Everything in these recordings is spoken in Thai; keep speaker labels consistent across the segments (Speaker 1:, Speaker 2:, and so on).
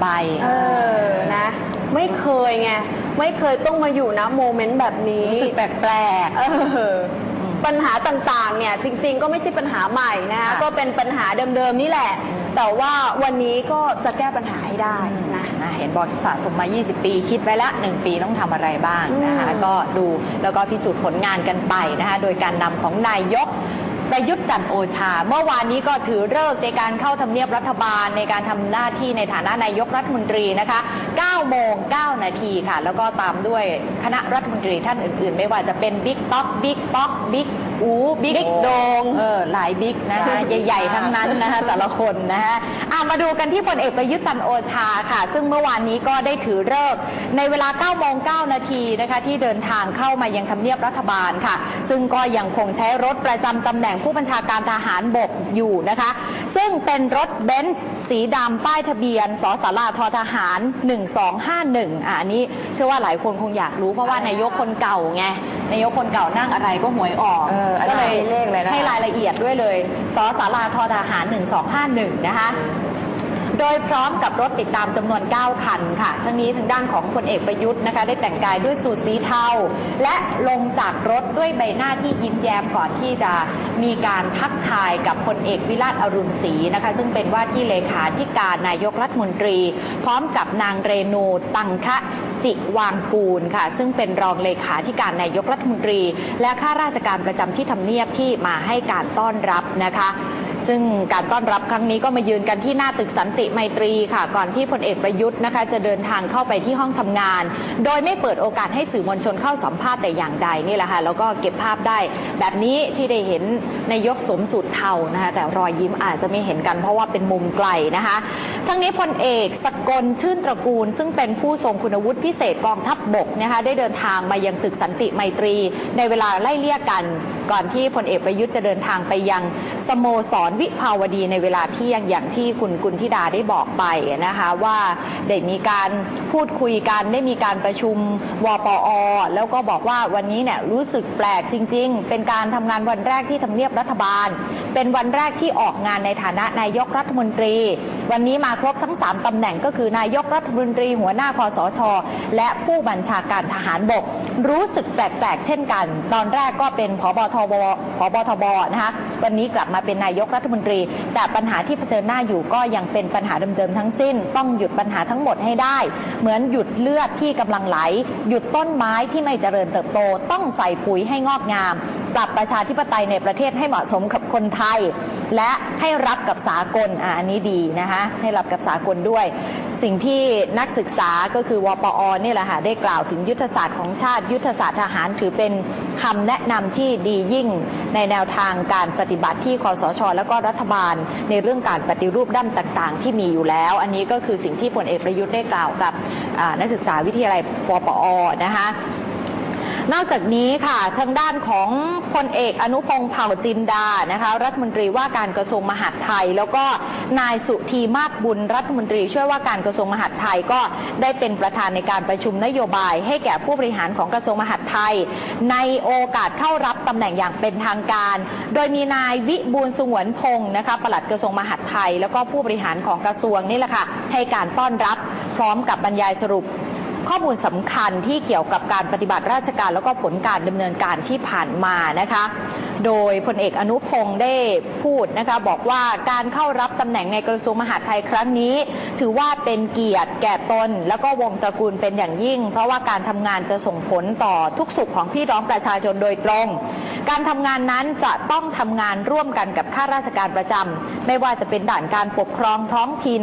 Speaker 1: ใบ
Speaker 2: เออ นะ ไม่เคยไง ไม่เคยต้องมาอยู่นะโมเมนต์แบบนี้
Speaker 1: รู้สึกแปลก
Speaker 2: เออ
Speaker 1: อืม
Speaker 2: ปัญหาต่างๆ เนี่ย จริง ๆ ก็ไม่ใช่ปัญหาใหม่นะคะ
Speaker 1: ค่ะ
Speaker 2: ก็เป็นปัญหาเดิมๆ นี่แหละ
Speaker 1: อืม
Speaker 2: แต่ว่าวันนี้ก็จะแก้ปัญหาให้ได้
Speaker 1: ๆ
Speaker 2: นะ
Speaker 1: นะเห็นบอกสะสมมา 20 ปี คิดไว้ละ 1 ปีต้องทำอะไรบ้างนะคะ
Speaker 2: อืม
Speaker 1: ก็ดูแล้วก็พิสูจน์ผลงานกันไปนะคะ โดยการนำของนายก ประยุทธ์จันโอชา เมื่อวานนี้ก็ถือเลิกในการเข้าทำเนียบรัฐบาลในการทำหน้าที่ในฐานะนายกรัฐมนตรีนะคะ9โมง9นาทีค่ะ แล้วก็ตามด้วยคณะรัฐมนตรีท่านอื่นๆ ไม่ว่าจะเป็นบิ๊กป๊อกบิ๊กป๊อกบิ๊ก อูบิ๊กโดงเออหลายบิ๊กนะคะใหญ่ๆทั้งนั้นนะคะแต่ละคนนะคะอะมาดูกันที่พลเอกประยุทธ์จันทร์โอชาค่ะ ซึ่งเมื่อวานนี้ก็ได้ถือเลิกษ์ในเวลา9โมง9นาทีนะคะที่เดินทางเข้ามายังทำเนียบรัฐบาลค่ะ ซึ่งก็ยังคงใช้รถประจำตำแหน่งผู้บัญชาการทหารบกอยู่นะคะ ซึ่งเป็นรถเบนซ์สีดำป้ายทะเบียนสสลาททหาร 1251อะอันนี้เชื่อว่าหลายคนคงอยากรู้เพราะว่านายกคนเก่าไง นายกคนเก่านั่งอะไรก็หวยออก
Speaker 3: เอออันนี้
Speaker 1: ก็เลย
Speaker 3: เลขเลยนะคะ
Speaker 1: ให้รายละเอียดด้วยเลยสสาราททหาร1251นะคะโดยพร้อมกับรถติดตามจำนวน 9 คันค่ะ ทั้งนี้ทางด้านของพลเอกประยุทธ์นะคะ ได้แต่งกายด้วยสูทสีเทา และลงจากรถด้วยใบหน้าที่ยิ้มแย้มก่อนที่จะมีการทักทายกับพลเอกวิราชอรุณศรีนะคะ ซึ่งเป็นว่าที่เลขาธิการนายกรัฐมนตรี พร้อมกับนางเรนูตังคะ จิวางกูลค่ะ ซึ่งเป็นรองเลขาธิการนายกรัฐมนตรี และข้าราชการประจำที่ทำเนียบที่มาให้การต้อนรับนะคะซึ่งการต้อนรับครั้งนี้ก็มายืนกันที่หน้าตึกสันติไมตรีค่ะ ก่อนที่พลเอกประยุทธ์นะคะ จะเดินทางเข้าไปที่ห้องทำงาน โดยไม่เปิดโอกาสให้สื่อมวลชนเข้าสัมภาษณ์แต่อย่างใดนี่แหละค่ะแล้วก็เก็บภาพได้ แบบนี้ที่ได้เห็นนายกสมสูทเทานะคะแต่รอยยิ้มอาจจะไม่เห็นกันเพราะว่าเป็นมุมไกลนะคะ ทั้งนี้พลเอกสกลชื่นตระกูล ซึ่งเป็นผู้ทรงคุณวุฒิพิเศษกองทัพบบกนะคะได้เดินทางมายังตึกสันติไมตรี ในเวลาไล่เลี่ยกัน ก่อนที่พลเอกประยุทธ์จะเดินทางไปยังสโมสรวิภาวดีในเวลาเที่ยงอย่างที่คุณกุลธิดาได้บอกไปนะคะว่าได้มีการพูดคุยกันได้มีการประชุมวปอ แล้วก็บอกว่าวันนี้เนี่ยรู้สึกแปลกจริง ๆ เป็นการทำงานวันแรกที่ทำเนียบรัฐบาล เป็นวันแรกที่ออกงานในฐานะนายกรัฐมนตรี วันนี้มาครบทั้งสามตำแหน่งก็คือนายกรัฐมนตรี หัวหน้าคอสช และผู้บัญชาการทหารบก รู้สึกแปลกๆเช่นกัน ตอนแรกก็เป็นผบทบผบทบนะคะวันนี้กลับมาเป็นนายกรัฐมนตรี แต่ปัญหาที่เผชิญหน้าอยู่ก็ยังเป็นปัญหาเดิมๆทั้งสิ้น ต้องหยุดปัญหาทั้งหมดให้ได้ เหมือนหยุดเลือดที่กำลังไหล หยุดต้นไม้ที่ไม่เจริญเติบโต ต้องใส่ปุ๋ยให้งอกงามปรับประชาธิปไตยในประเทศให้เหมาะสมกับคนไทย และให้รับกับสากลอะอันนี้ดีนะคะให้รับกับสากลด้วย สิ่งที่นักศึกษาก็คือวปอนี่แหละค่ะได้กล่าวถึงยุทธศาสตร์ของชาติ ยุทธศาสตร์ทหารถือเป็นคำแนะนำที่ดียิ่งในแนวทางการปฏิบัติที่คอสช และก็รัฐบาล ในเรื่องการปฏิรูปด้านต่างๆ ที่มีอยู่แล้ว อันนี้ก็คือสิ่งที่พลเอกประยุทธ์ได้กล่าวกับนักศึกษาวิทยาลัยวปอนะคะ นอกจากนี้ค่ะ ทางด้านของพลเอกอนุพงษ์เผ่าจินดานะคะ รัฐมนตรีว่าการกระทรวงมหาดไทย แล้วก็นายสุธีมากบุญรัฐมนตรีช่วยว่าการกระทรวงมหาดไทยก็ได้เป็นประธานในการประชุมนโยบาย ให้แก่ผู้บริหารของกระทรวงมหาดไทย ในโอกาสเข้ารับตำแหน่งอย่างเป็นทางการ โดยมีนายวิบูลย์สงวนพงศ์นะคะปลัดกระทรวงมหาดไทย แล้วก็ผู้บริหารของกระทรวงนี่แหละค่ะให้การต้อนรับพร้อมกับบรรยายสรุป ข้อมูลสำคัญที่เกี่ยวกับการปฏิบัติราชการ แล้วก็ผลการดำเนินการที่ผ่านมานะคะ โดยพลเอกอนุพงศ์ได้พูดนะคะ บอกว่าการเข้ารับตำแหน่งในกระทรวงมหาดไทยครั้งนี้ ถือว่าเป็นเกียรติแก่ตน แล้วก็วงตระกูลเป็นอย่างยิ่ง เพราะว่าการทำงานจะส่งผลต่อทุกสุขของพี่น้องประชาชนโดยตรง การทำงานนั้นจะต้องทำงานร่วมกันกับข้าราชการประจำไม่ว่าจะเป็นด่านการปกครองท้องถิ่น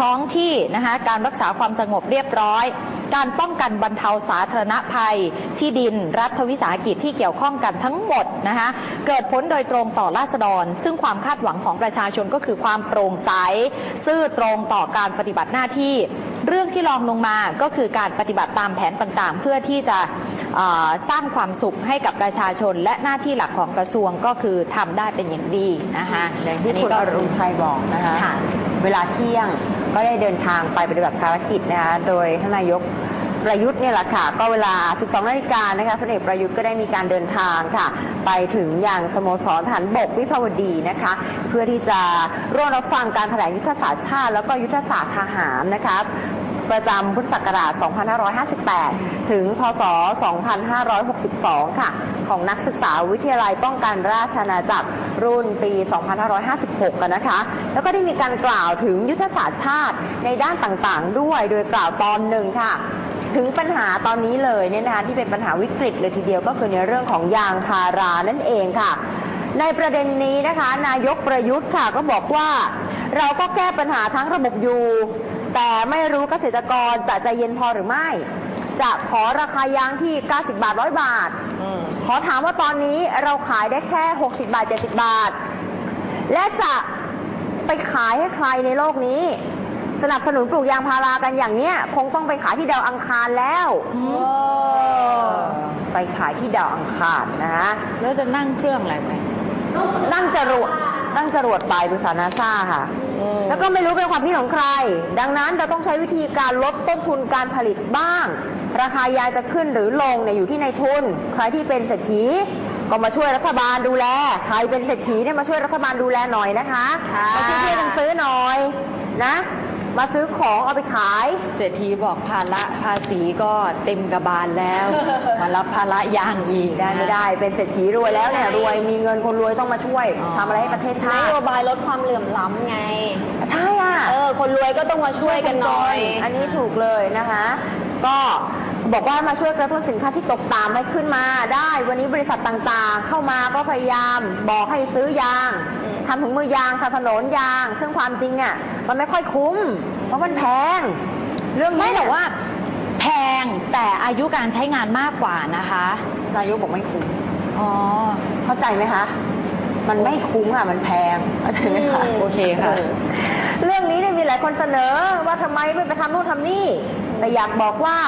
Speaker 1: ท้องที่นะคะการรักษาความสงบเรียบร้อย การป้องกันบรรเทาสาธารณภัย ที่ดินรัฐวิสาหกิจที่เกี่ยวข้องกันทั้งหมดนะคะเกิดผลโดยตรงต่อราษฎร ซึ่งความคาดหวังของประชาชนก็คือความโปร่งใสซื่อตรงต่อการปฏิบัติหน้าที่ เรื่องที่รองลงมาก็คือการปฏิบัติตามแผนต่างๆ เพื่อที่จะเอ่อสร้างความสุขให้กับประชาชนและหน้าที่หลักของกระทรวงก็คือทำได้เป็นอย่างดีนะคะ
Speaker 3: อย่างที่คุณอรุณชัยบอกนะคะ
Speaker 1: ค่ะ
Speaker 3: เวลาเที่ยงก็ได้เดินทางไปปฏิบัติภารกิจนะคะ โดยท่านนายก ประยุทธ์เนี่ยแหละค่ะ ก็เวลา 12นาฬิกานะคะพลเอกประยุทธ์ก็ได้มีการเดินทางค่ะ ไปถึงอย่างสโมสรทหารบกวิภาวดีนะคะ เพื่อที่จะร่วมรับฟังการแถลงยุทธศาสตร์ชาติ แล้วก็ยุทธศาสตร์ทหารนะคะประจำพุทธศักราช 2558 ถึง พศ 2562 ค่ะ ของนักศึกษาวิทยาลัยป้องกันราชอาณาจักรรุ่นปี 2556 กันนะคะ แล้วก็ได้มีการกล่าวถึงยุทธศาสตร์ชาติในด้านต่างๆ ด้วย โดยกล่าวตอนหนึ่งค่ะ ถึงปัญหาตอนนี้เลยเนี่ยนะคะที่เป็นปัญหาวิกฤตเลยทีเดียวก็คือในเรื่องของยางพารานั่นเองค่ะ ในประเด็นนี้นะคะ นายกประยุทธ์ค่ะก็บอกว่า เราก็แก้ปัญหาทั้งระบบอยู่ แต่ไม่รู้เกษตรกรจะใจเย็นพอหรือไม่ จะขอราคายางที่ 90 บาท 100 บาทขอถามว่าตอนนี้เราขายได้แค่ 60 บาท 70 บาท และจะไปขายให้ใครในโลกนี้ สนับสนุนปลูกยางพารากันอย่างเนี้ย คงต้องไปขายที่ดาวอังคารแล้วไปขายที่ดาวอังคารนะ
Speaker 1: แล้วจะนั่งเครื่องอะไรไป
Speaker 3: นั่งจรวดนั่งจรวดไปบริษัทนาซาค่ะ แล้วก็ไม่รู้เป็นความคิดของใคร ดังนั้นจะต้องใช้วิธีการลดต้นทุนการผลิตบ้าง ราคายาจะขึ้นหรือลงเนี่ยอยู่ที่ในายทุน ใครที่เป็นเศรษฐีก็มาช่วยรัฐบาลดูแล ใครเป็นเศรษฐีเนี่ยมาช่วยรัฐบาลดูแลหน่อยนะคะ
Speaker 2: ค่ะ
Speaker 3: มาช่วยๆกันซื้อหน่อยนะ มาซื้อของเอาไปขาย
Speaker 1: เศรษฐีบอกภาระภาษีก็เต็มกระบาลแล้ว มารับภาระยางอีก
Speaker 3: ได้ไม่ได้ เป็นเศรษฐีรวยแล้วเนี่ยรวยมีเงินคนรวยต้องมาช่วย
Speaker 1: อ๋อ
Speaker 3: ทำอะไรให้ประเทศชานติ
Speaker 2: โยบายลดความเหลื่อมล้ำไง
Speaker 3: ใช่อะ
Speaker 2: เออ คนรวยก็ต้องมาช่วยกันหน่อย
Speaker 3: อันนี้ถูกเลยนะคะ ก็บอกว่ามาช่วยกระตุ้นสินค้าที่ตกต่ำให้ขึ้นมาได้ วันนี้บริษัทต่างๆ เข้ามาก็พยายามบอกให้ซื้อยาง
Speaker 2: อืม
Speaker 3: ทำถุงมือยางสนับสนุนยาง ซึ่งความจริงอะมันไม่ค่อยคุ้ม เพราะมันแพง เรื่อง
Speaker 1: ไม่
Speaker 3: นี้
Speaker 1: แต่ว่า แพงแต่อายุการใช้งานมากกว่านะคะ
Speaker 3: นายกบอกไม่คุ้ม
Speaker 1: อ๋อ
Speaker 3: เข้าใจไหมคะ มันไม่คุ้มอะ มันแพงเข้าใจไหมคะ
Speaker 2: อืม
Speaker 1: โอเคค่ะ
Speaker 3: อเรื่องนี้เนี่ยมีหลายคนเสนอว่าทำไมไม่ไปทำนู่นทำนี่ แต่อยากบอกว่า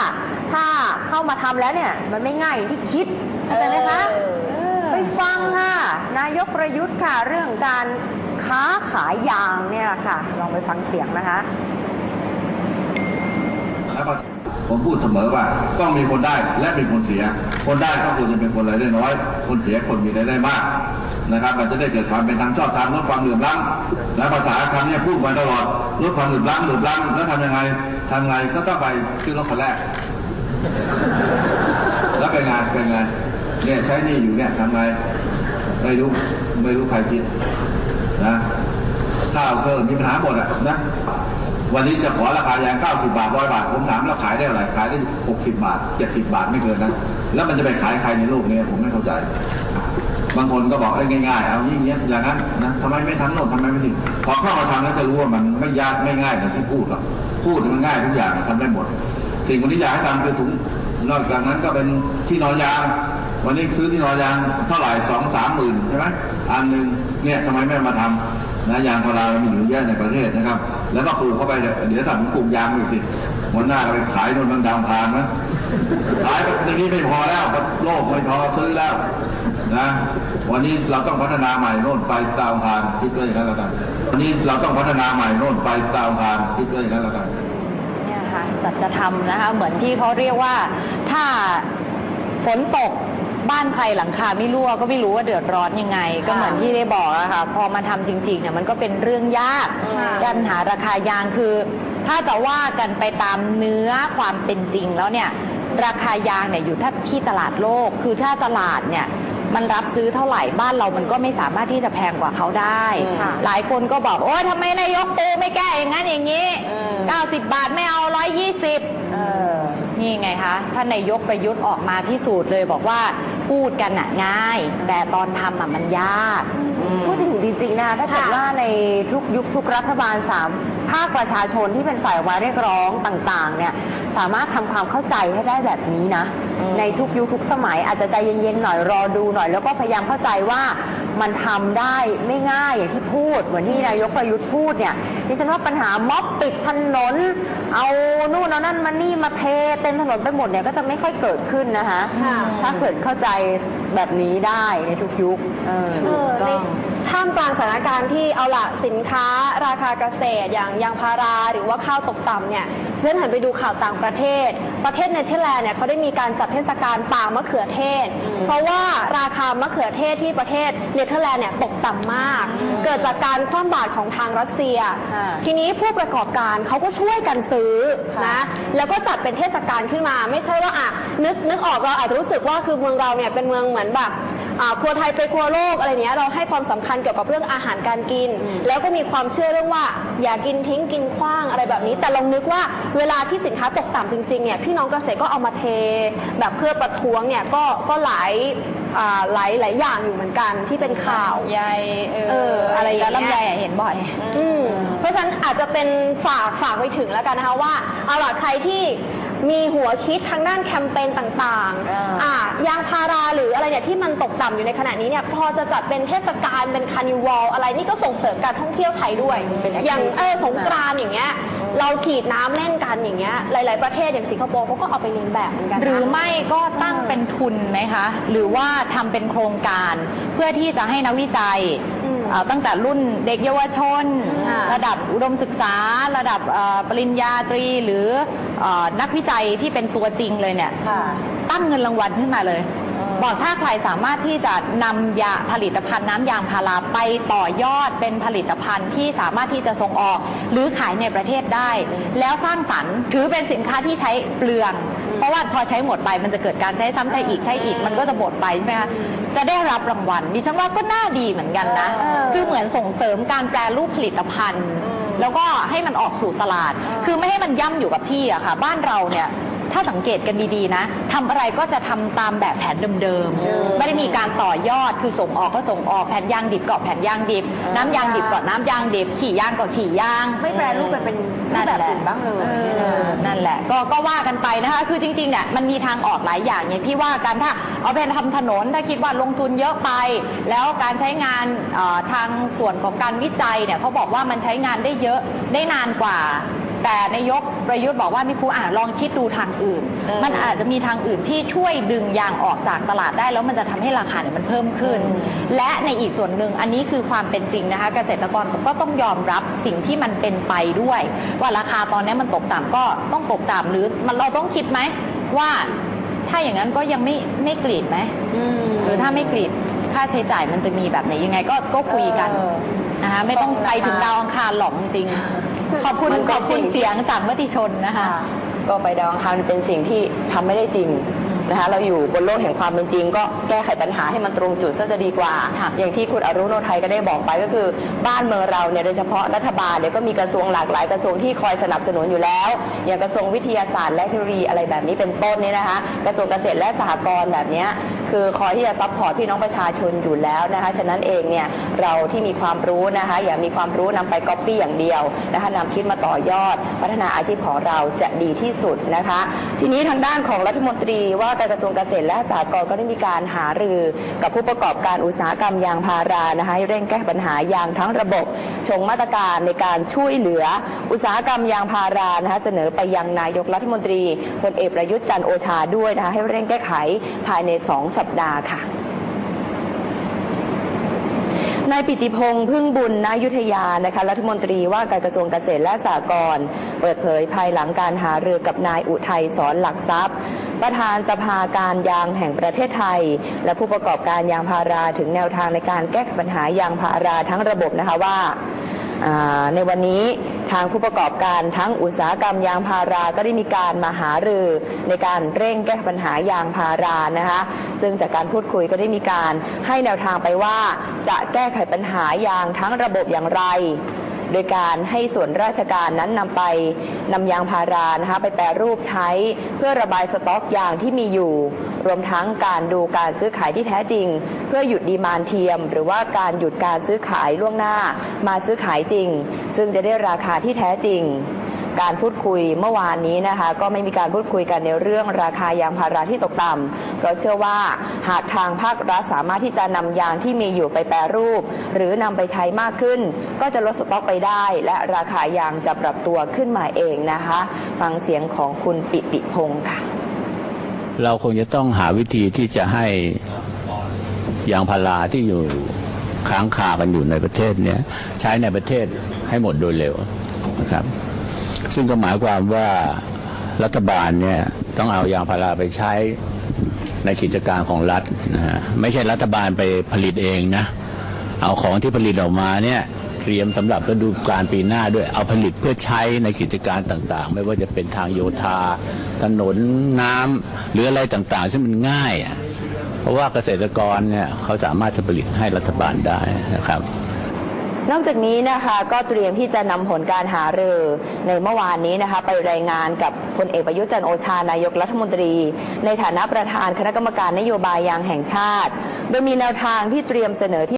Speaker 3: ถ้าเข้ามาทำแล้วเนี่ย มันไม่ง่ายอย่างที่คิดเข้าใจไหมคะ
Speaker 2: เออ
Speaker 3: ไป ฟังค่ะ นายกประยุทธ์ค่ะ เรื่องการค้าขายยางเนี่ยค่ะ ลองไปฟังเสียงนะคะ
Speaker 4: แล้วก็ผมพูดเสมอว่าต้องมีคนได้และมีคนเสีย คนได้ก็ควรจะเป็นคนรายได้น้อย คนเสียคนมีรายได้มากนะครับ มันจะได้เกิดความเป็นทางชอบธรรมลดความเหลื่อมล้ำและภาษาคำเนี้พูดมาตลอดลดความเหลื่อมล้ำเหลื่อมล้ำแล้วทำยังไงทำไงก็ต้องไปซื้อรถคันแรก แล้วเป็นไงานเป็นไง เนี่ยใช้นี่อยู่เนี่ยทำไงไม่รู้ไม่รู้ใครคิดนะข้าวเพิ่มมีปัญหาหมดอะนะวันนี้จะขอราคายาง90บาท100บาท ผมถามแล้วขายได้เท่าไหร่ขายได้60บาท70บาทไม่เกินนะแล้วมันจะไปขายใครในโลกนี้ผมไม่เข้าใจ บางคนก็บอกเอ้ง่ายๆ เอาอย่างเงี้ยอย่างนั้นนะทำไมไม่ทำโน่นทำไมไม่ถึงพอเข้ามาทำแล้วจะรู้ว่ามันไม่ยากไม่ง่ายเหมือนที่พูดหรอกพูดมันง่ายทุกอย่างทำได้หมด สิ่งวันนี้อยากให้ทำคือถุงนอกจากนั้นก็เป็นที่นอนยาง วันนี้ซื้อที่นอนยางเท่าไหร่สองสามหมื่นใช่ไหมอันหนึ่งเนี่ยทำไมไม่มาทำนะยางพาราเรามีอยู่เยอะในประเทศนะครับ แล้วก็ปลูกเข้าไปเดี๋ยวสั่งปลูกยางอีกสิวันหน้าก็ไปขายโน่นบางดาวพานนะขายแบบนี้ไม่พอแล้วโลกไม่พอซื้อแล้วนะวันนี้เราต้องพัฒนาใหม่โน่นไปดาวพานคิดด้วยอย่างนั้นแล้วกันวันนี้เราต้องพัฒนาใหม่โน่นไปดาวพานคิดด้วยอย่างนั้นแล้วกัน
Speaker 1: เนี่ยค่ะสัจธรรมนะคะเหมือนที่เขาเรียกว่าถ้าฝนตก บ้านใครหลังคาไม่รั่วก็ไม่รู้ว่าเดือดร้อนยังไง ก็เหมือนที่ได้บอกอะค่ะ พอมาทำจริงๆเนี่ยมันก็เป็นเรื่องยาก
Speaker 2: ค่ะ
Speaker 1: การหาราคายางคือ ถ้าจะว่ากันไปตามเนื้อความเป็นจริงแล้วเนี่ย ราคายางเนี่ยอยู่ที่ตลาดโลก คือถ้าตลาดเนี่ยมันรับซื้อเท่าไหร่บ้านเรามันก็ไม่สามารถที่จะแพงกว่าเขาได้
Speaker 3: ค่ะ
Speaker 1: หลายคนก็บอก โอ๊ยทำไมนายกปูไม่แก้อย่างนั้นอย่างนี้
Speaker 3: อืม
Speaker 1: 90 บาทไม่เอา 120
Speaker 3: เออ
Speaker 1: นี่ไงคะท่านนายกประยุทธ์ออกมาพิสูจน์เลยบอกว่าพูดกันน่ะง่าย แต่ตอนทำอะมันยากอืม
Speaker 3: พูดถึงจริงๆนะคะถ้าเกิด
Speaker 2: ค่ะ
Speaker 3: ว่าในทุกยุคทุกรัฐบาลสามภาคประชาชนที่เป็นฝ่ายมาเรียกร้องต่างๆ เนี่ย สามารถทำความเข้าใจให้ได้แบบนี้นะ
Speaker 1: อืม
Speaker 3: ในทุกยุคทุกสมัยอาจจะใจเย็นๆหน่อยรอดูหน่อย แล้วก็พยายามเข้าใจว่ามันทำได้ไม่ง่ายอย่างที่พูด เหมือนที่นายกประยุทธ์พูดเนี่ยดิฉันว่าปัญหาม็อบปิดถนน เอานู่นเอานั่นมานี่มาเทเต็มถนนไปหมดเนี่ยก็จะไม่ค่อยเกิดขึ้นนะคะ
Speaker 2: ค่ะ
Speaker 3: ถ้าเกิดเข้าใจแบบนี้ได้ในทุกยุคเออ
Speaker 2: เออใน
Speaker 1: ถูกต้อง
Speaker 2: ในท่ามกลางสถานการณ์ที่เอาละสินค้าราคาเกษตรอย่างยางพาราหรือว่าข้าวตกต่ำเนี่ย ฉันหันไปดูข่าวต่างประเทศ ประเทศเนเธอร์แลนด์เนี่ยเขาได้มีการจัดเทศกาลป่ามะเขือเทศ เพราะว่าราคามะเขือเทศที่ประเทศเนเธอร์แลนด์เนี่ยตกต่ำมาก เกิดจากการคว่ำบาตรของทางรัสเซีย
Speaker 5: ค่ะ
Speaker 2: ทีนี้ผู้ประกอบการเขาก็ช่วยกันซื้อ
Speaker 5: ค่ะ
Speaker 2: นะแล้วก็จัดเป็นเทศกาลขึ้นมา ไม่ใช่ว่าอะนึกนึกออกเราอาจจะรู้สึกว่าคือเมืองเราเนี่ยเป็นเมืองเหมือนแบบ อ่าครัวไทยไปครัวโลกอะไรเนี้ยเราให้ความสำคัญเกี่ยวกับเรื่องอาหารการกินแล้วก็มีความเชื่อเรื่องว่า อย่ากินทิ้งกินขว้างอะไรแบบนี้ แต่ลองนึกว่าเวลาที่สินค้าตกต่ำจริงๆเนี่ยพี่น้องเกษตรก็เอามาเท แบบเพื่อประท้วงเนี่ยก็ก็หลายอ่าหลายหลายอย่างอยู่เหมือนกันที่เป็นข่าว
Speaker 1: ใยเอ
Speaker 2: เอออะไรอย่างเงี้ย
Speaker 1: แล้วลำไยอะเห็นบ่อย
Speaker 2: อืมเพราะฉะนั้นอาจจะเป็นฝากฝากไปถึงแล้วกันนะคะว่าเอาล่ะใครที่ มีหัวคิดทางด้านแคมเปญต่าง
Speaker 5: อ่า
Speaker 2: ๆอ่ายางพาราหรืออะไรเนี่ยที่มันตกต่ำอยู่ในขณะนี้เนี่ยพอจะจัดเป็นเทศกาลเป็นคาร์นิวัลอะไรนี่ก็ส่งเสริมการท่องเที่ยวไทยด้วย
Speaker 5: เป็น activity
Speaker 2: อย่างเออสงกรานต์อย่างเงี้ยเราขีดน้ำเล่นกันอย่างเงี้ยหลาย ๆ ประเทศอย่างสิงคโปร์เขาก็เอาไปเลียนแบบเหมือนกันนะ
Speaker 1: หรือไม่ก็ตั้งเป็นทุนไหมคะ หรือว่าทำเป็นโครงการ เพื่อที่จะให้นักวิจัย
Speaker 2: อืม
Speaker 1: เอ่อตั้งแต่รุ่นเด็กเยาวชน
Speaker 2: ค่ะ
Speaker 1: ระดับอุดมศึกษา ระดับเอ่อปริญญาตรีหรือเออนักวิจัยที่เป็นตัวจริงเลยเนี่ย
Speaker 5: ค่ะ
Speaker 1: ตั้งเงินรางวัลขึ้นมาเลย
Speaker 5: อ๋อ
Speaker 1: บอกถ้าใครสามารถที่จะนำยาผลิตภัณฑ์น้ำยางพาราไปต่อยอดเป็นผลิตภัณฑ์ที่สามารถที่จะส่งออก หรือขายในประเทศได้ แล้วสร้างสรรค์ถือเป็นสินค้าที่ใช้เปลือง เพราะว่าพอใช้หมดไปมันจะเกิดการใช้ซ้ำใช้อีกใช้อีกมันก็จะหมดไปใช่ไหมคะ จะได้รับรางวัลดิฉันว่าก็น่าดีเหมือนกันนะ
Speaker 5: เออ
Speaker 1: คือเหมือนส่งเสริมการแปรรูปผลิตภัณฑ์แล้วก็ให้มันออกสู่ตลาด คือไม่ให้มันย่ำอยู่กับที่อะค่ะ บ้านเราเนี่ย ถ้าสังเกตกันดีๆนะทำอะไรก็จะทำตามแบบแผนเดิมๆ ไม่ได้มีการต่อยอดคือส่งออกก็ส่งออกแผ่นยางดิบก็แผ่นยางดิบ น้ำยางดิบก็น้ำยางดิบ ขี่ยางก็ขี่ยาง
Speaker 5: ไม่แปรรูปไปเป็นรูปแบบอื่นบ้างเลย
Speaker 1: เออนั่นแหละก็ก็ว่ากันไปนะคะ คือจริงๆเนี่ยมันมีทางออกหลายอย่างอย่างที่ว่ากันถ้าเอาไปทำถนนถ้าคิดว่าลงทุนเยอะไป แล้วการใช้งานเอ่อทางส่วนของการวิจัยเนี่ยเขาบอกว่ามันใช้งานได้เยอะได้นานกว่า แต่นายกประยุทธ์บอกว่านี่ครูอ่านลองคิดดูทางอื่น
Speaker 5: เออ
Speaker 1: มันอาจจะมีทางอื่นที่ช่วยดึงยางออกจากตลาดได้ แล้วมันจะทำให้ราคาเนี่ยมันเพิ่มขึ้น
Speaker 5: อืม
Speaker 1: และในอีกส่วนหนึ่งอันนี้คือความเป็นจริงนะคะ เกษตรกรก็ต้องยอมรับสิ่งที่มันเป็นไปด้วย ว่าราคาตอนนี้มันตกต่ำก็ต้องตกต่ำหรือมันเราต้องคิดไหมว่าถ้าอย่างนั้นก็ยังไม่ไม่กรีดไหมหรือถ้าไม่กรีดค่าใช้จ่ายมันจะมีแบบไหนยังไงก็ก็คุยกัน
Speaker 5: เออ
Speaker 1: นะคะไม่ต้องไปถึงดาวอังคารหรอกจริงๆ ขอบคุณ
Speaker 5: มัน
Speaker 1: ข
Speaker 5: เป็น
Speaker 1: อบคุณ
Speaker 5: สิ่ง
Speaker 1: เสียงจากมติชนนะคะ
Speaker 5: ก็ไปดาวอังคารเป็นสิ่งที่ทำไม่ได้จริง นะคะเราอยู่บนโลกแห่งความเป็นจริง ก็แก้ไขปัญหาให้มันตรงจุดซะจะดีกว่า
Speaker 1: ค่ะ
Speaker 5: อย่างที่คุณอรุณโนไทยก็ได้บอกไปก็คือ บ้านเมืองเราเนี่ยโดยเฉพาะรัฐบาลเนี่ยก็มีกระทรวงหลากหลายกระทรวงที่คอยสนับสนุนอยู่แล้ว อย่างกระทรวงวิทยาศาสตร์และเทคโนโลยีอะไรแบบนี้เป็นต้นเนี่ยนะคะ กระทรวงเกษตรและสหกรณ์แบบเนี้ยคือคอยที่จะซัพพอร์ตพี่น้องประชาชนอยู่แล้วนะคะ ฉะนั้นเองเนี่ยเราที่มีความรู้นะคะ อย่ามีความรู้นำไปก๊อปปี้อย่างเดียวนะคะนำคิดมาต่อยอด พัฒนาอาชีพของเราจะดีที่สุดนะคะ ทีนี้ทางด้านของรัฐมนตรีว่าการกระทรวงเกษตรและสหกรณ์ก็ได้มีการหารือกับผู้ประกอบการอุตสาหกรรมยางพารานะคะให้เร่งแก้ปัญหายางทั้งระบบชงมาตรการในการช่วยเหลือ อุตสาหกรรมยางพารานะคะเสนอไปยังนายกรัฐมนตรีพลเอกประยุทธ์จันทร์โอชาด้วยนะคะให้เร่งแก้ไขภายในสองสัปดาห์ค่ะนายปิติพงษ์พึ่งบุญนายุทธยานะคะรัฐมนตรีว่าการกระทรวงเกษตรและสหกรณ์เปิดเผยภายหลังการหารือกับนายอุทัยสอนหลักทรัพย์ ประธานสภาการยางแห่งประเทศไทย และผู้ประกอบการยางพาราถึงแนวทางในการแก้ไขปัญหายางพาราทั้งระบบนะคะว่าอ่าในวันนี้ทางผู้ประกอบการทั้งอุตสาหกรรมยางพาราก็ได้มีการมาหารือในการเร่งแก้ปัญหายางพารานะคะ ซึ่งจากการพูดคุยก็ได้มีการให้แนวทางไปว่าจะแก้ไขปัญหายางทั้งระบบอย่างไร โดยการให้ส่วนราชการนั้นนำไปนำยางพารานะคะไปแปรรูปใช้เพื่อระบายสต็อกยางที่มีอยู่ รวมทั้งการดูการซื้อขายที่แท้จริง เพื่อหยุดดีมานเทียม หรือว่าการหยุดการซื้อขายล่วงหน้ามาซื้อขายจริง ซึ่งจะได้ราคาที่แท้จริง การพูดคุยเมื่อวานนี้นะคะ ก็ไม่มีการพูดคุยกันในเรื่องราคายางพาราที่ตกต่ำเราเชื่อว่าหากทางภาครัฐสามารถที่จะนำยางที่มีอยู่ไปแปรรูป หรือนำไปใช้มากขึ้น ก็จะลดสต็อกไปได้ และราคายางจะปรับตัวขึ้นมาเองนะคะ ฟังเสียงของคุณปิติพงศ์ค่ะ
Speaker 6: เราคงจะต้องหาวิธีที่จะให้ยางพาราที่อยู่ค้างคากันอยู่ในประเทศเนี้ยใช้ในประเทศให้หมดโดยเร็วนะครับ ซึ่งก็หมายความว่ารัฐบาลเนี่ยต้องเอายางพาราไปใช้ในกิจการของรัฐนะฮะไม่ใช่รัฐบาลไปผลิตเองนะ เอาของที่ผลิตออกมาเนี่ยเตรียมสำหรับฤดูกาลปีหน้าด้วยเอาผลิตเพื่อใช้ในกิจการต่างๆ ไม่ว่าจะเป็นทางโยธา ถนนน้ำหรืออะไรต่างๆ ซึ่งมันง่ายอะเพราะว่าเกษตรกรเนี่ยเขาสามารถจะผลิตให้รัฐบาลได้นะครับ
Speaker 5: นอกจากนี้นะคะก็เตรียมที่จะนำผลการหารือในเมื่อวานนี้นะคะไปรายงานกับพลเอกประยุทธ์จันโอชานายกรัฐมนตรี ในฐานะประธานคณะกรรมการนโยบายยางแห่งชาติ โดยมีแนวทางที่เตรียมเสนอที่